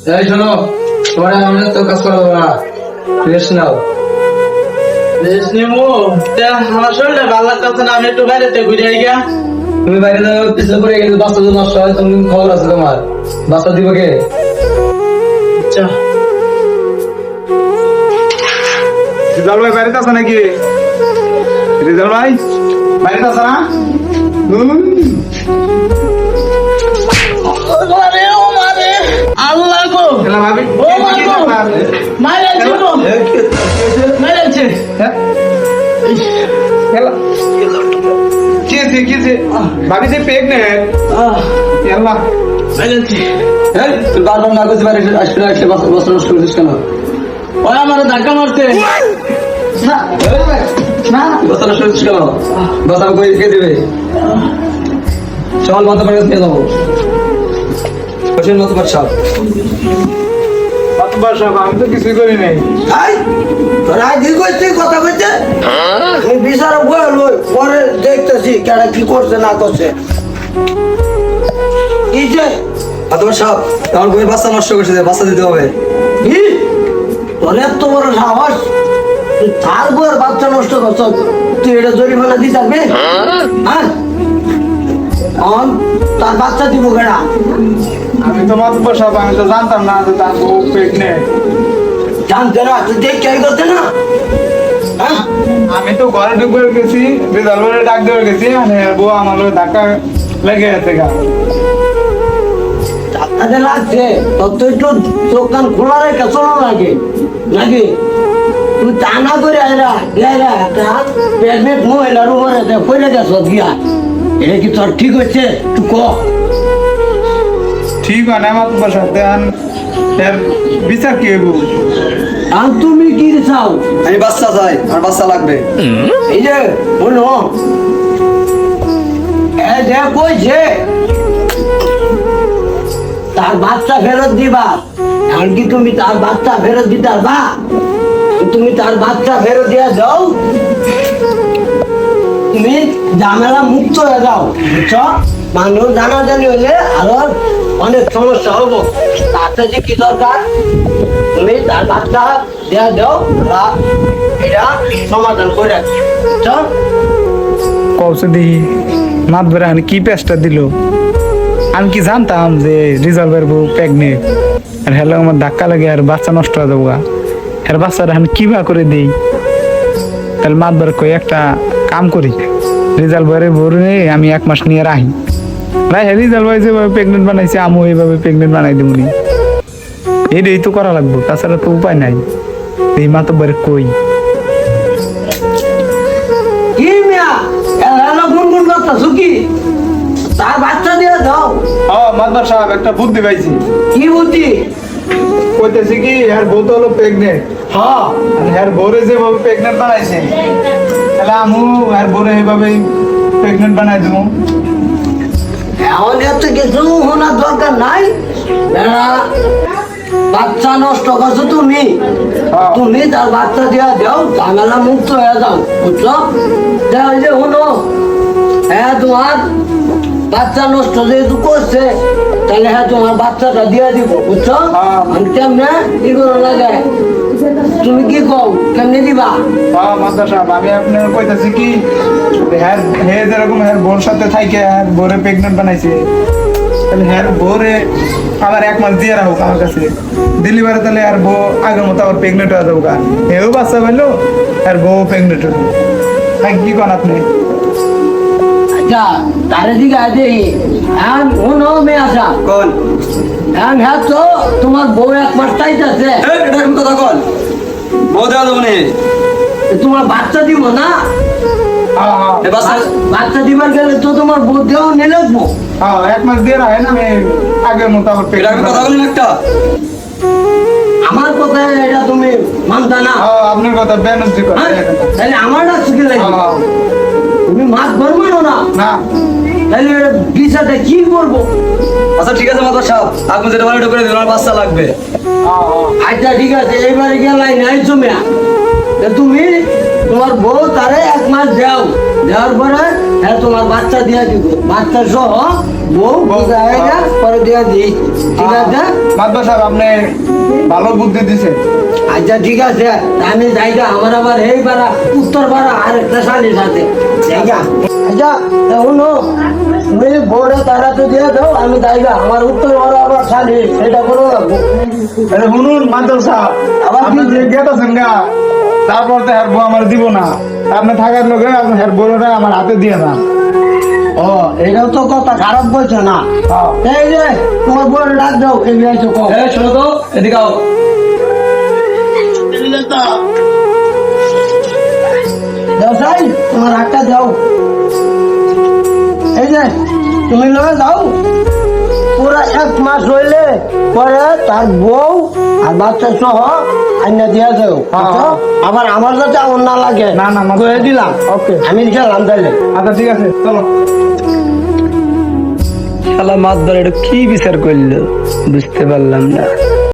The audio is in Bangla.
এই শোনো তোমার আমরা তো কাজ করা না রেস্ট নাও। রেস্ট নিমু? তা আমার শরীরটা ভালো লাগতেছে না আমি একটু বাইরেতে ঘুরে আই গা। তুমি বাইরে যাও পিছনে পড়ে গেলে বাচ্চা যদি নষ্ট হয় তুমি খবর আছে তোমার। বাচ্চা দিবে কে? আচ্ছা। রিজাল ভাই বাড়িতে আছে নাকি? রিজাল ভাই? বাড়িতে আছে না? হুম। আল্লাহ গো। ও মা গো। মারেছে গো। মারেছে হ্যাঁ? এলা। কি হয়েছে, কি হয়েছে? ভাবি যে প্রেগনেন্ট এলা মারেছে এই তুই বারবার না করতে পারিস আসলে আসলে বাচ্চা বাচ্চা নষ্ট করছিস কেন? ওই আমার ধাক্কা মারছে। না। না। বাচ্চা নষ্ট করছিস কেন? বাচ্চা কই কে দিবে? সকাল মাথা পাড়ে নিয়ে যাব। বসে মতো বাচ্চা কতবার সব আমি তো কিছুই করি নাই। আই তোরা কি করছিস কথা বলছে? আমি বিচার বলব পরে দেখতেছি কেডা কি করছে না করছে। কি যে? আমার বইয়ের বাচ্চা নষ্ট করছে বাচ্চা দিতে হবে। কি? তোর এত বড় সাহস? তুই তার বাচ্চা নষ্ট করছ তুই এটা জরিমানা দিতে থাকবি হ্যাঁ। অন তার বাচ্চা দিব কেডা? আমি তো মাতবার সব আমি তো জানতাম না যে তার বউ প্রেগনেন্ট জানতে না তুই দেখ কে করতে না? হ্যাঁ? আমি তো ঘরে ঢুকে গেছি রিজাল ভাই ডাক দিয়ে গেছি মানে বউ আমার লগে ধাক্কা লেগে গেছে গা। ডাক্তারে লাগছে তোর তো একটু চোখ কান খোলা রেখে চলো নাকি? নাকি? তুই তা না করে আয়রা গেরা একটা প্রেগনেন্ট মহিলার উপরে পড়ে গেছ গিয়া। এটা কি তোর ঠিক হচ্ছে? তুই ক। ঠিক হয় না মাতবার সাথে আন এর বিচার কি হইব? আর তুমি কি চাও? আমি বাচ্চা চাই আর বাচ্চা লাগবে। এই যে বলো এ যে কইছে তার বাচ্চা ফেরত দিবা। এমনকি তুমি তার বাচ্চা ফেরত দিতে পারবা? তুমি তার বাচ্চা ফেরত দিয়া দাও। তুমি ঝামেলা মুক্ত হয়ে যাও বুঝছ? মানুষ জানাজানি হলে আরও অনেক সমস্যা হব। তাতে যে কি দরকার? তুমি তার বাচ্চা দেয়া দাও এটা সমাধান করে রাখি। বেড়া কি পেস্টটা দিল? আমি কি যে রিজলভের বউ প্রেগনেন্ট? আমার ধাক্কা লাগে আর বাচ্চা নষ্ট হয়ে। আর বাচ্চাটা আমি কিবা করে দিই? তাহলে মাত বেড়া কই, একটা কাম করি। রিজাল ভাইয়ের বউ নিয়ে আমি এক মাস নিয়ে রাহি রাই হ্যাঁ রিজাল ভাই যেভাবে প্রেগনেন্ট বানাইছে আমিও এইভাবে প্রেগনেন্ট বানাই দেবো নি এটাই তো করা লাগবে তাছাড়া তো উপায় নাই। এই মাতো বারে কই। কি মিয়া? এলা গুনগুন করতেছো তার বাচ্চা দিয়ে দাও ও মাদবার সাহেব একটা বুদ্ধি পাইছি। কি বুদ্ধি? কইতেছি কি আর বউ তো হলো প্রেগনেন্ট হ্যাঁ আর বউরে যেভাবে প্রেগনেন্ট বানাইছে তাহলে আমু আর বউরে এইভাবে প্রেগনেন্ট বানাই দেবো এখন এত কিছু শোনার দরকার নাই। বেড়া বাচ্চা নষ্ট করছ তুমি। হ্যাঁ। তুমি তার বাচ্চা দিয়ে দাও ঝামেলা মুক্ত হয়ে যাও বুঝছ? দেখ যে হলো হ্যাঁ তোমার বাচ্চা নষ্ট যেহেতু করছে তাহলে হ্যাঁ তোমার বাচ্চাটা দিয়ে দিব বুঝছ? হ্যাঁ। আমি কেমনে কি করো লাগে? তুমি কি কও? কেমনে দিবা? হ্যাঁ মাদবার সাহেব আমি আপনার কইতেছি কি হ্যাঁ হে যেরকম হ্যাঁ বোর সাথে থাইকে হ্যাঁ বোরে প্রেগনেন্ট বানাইছে তাহলে হ্যাঁ বোরে আবার এক মাস দিয়ে রাখুক আমার কাছে। বারে তাহলে আর বউ আগের মতো আবার প্রেগনেন্ট হয়ে যাব হেও বাচ্চা পাইলো আর বউ প্রেগনেন্ট হলো হ্যাঁ কি কন আপনি? আচ্ছা তারে দিকে আছে এখন হনো মেয়ে আসা কোন? এখন হ্যাঁ তো তোমার বউ এক মাস চাইতেছে। এরকম কথা কন? যাব তোমার বাচ্চা দিব না? হ্যাঁ। বাচ্চা দিবার গেলে তো তোমার বউ দেও নিয়ে লাগবো। হ্যাঁ এক মাস দিয়ে রাখেন আমি আগের মতো আবার কথা বলেন একটা। আমার কথা এটা তুমি মানতা না। হ্যাঁ আপনার কথা বেনজি করে। হ্যাঁ? তাহলে আমার না শিখে লাগবে তুমি মাছ ধর মানো না। না। তাহলে বিষয়টা কি করব? আচ্ছা ঠিক আছে মাদার সাহেব। আপনি যেটা ওটা করে দিন আমার বাচ্চা লাগবে। আচ্ছা ঠিক আছে এবারে গেলাই নাই তুমি তুমি তোমার বউ তারে এক মাস দাও। দেওয়ার পরে হ্যাঁ তোমার বাচ্চা দিয়ে দিব। বাচ্চা সহ বউ না পরে দিয়ে দিই। ঠিক আছে? মাদবা সাহেব আপনি ভালো বুদ্ধি দিছেন। আচ্ছা ঠিক আছে। আমি জায়গা আমার আবার এই পাড়া উত্তর পাড়া আর একটা শালির সাথে। আচ্ছা শুনো তুমি বোর্ডে তারা তো দিয়ে দাও আমি আমার উত্তর পাড়া আবার শালি সেটা করো। আরে শুনুন সাহেব আবার আপনি গা তারপর তো আমার দিব না। আপনি থাকার লোকে আপনি হের বউটা আমার হাতে দিয়ে না ও এটাও তো কথা খারাপ বলছো না? হ্যাঁ। এই যে তোমার বোর্ডে ডাক দাও এই শোনো তো এদিকে তোমার হাতটা দাও। এই যে তুমি পুরা এক মাস হইলে পরে তার বউ আর বাচ্চা সহ আইনা দিয়া যাও আবার আমার যাতে আমার না লাগে না, না, কয়ে দিলাম। ওকে। আমি গেলাম তাইলে। আচ্ছা ঠিক আছে চলো। শালা মাছ ধরে এটা কি বিচার করল? বুঝতে পারলাম না।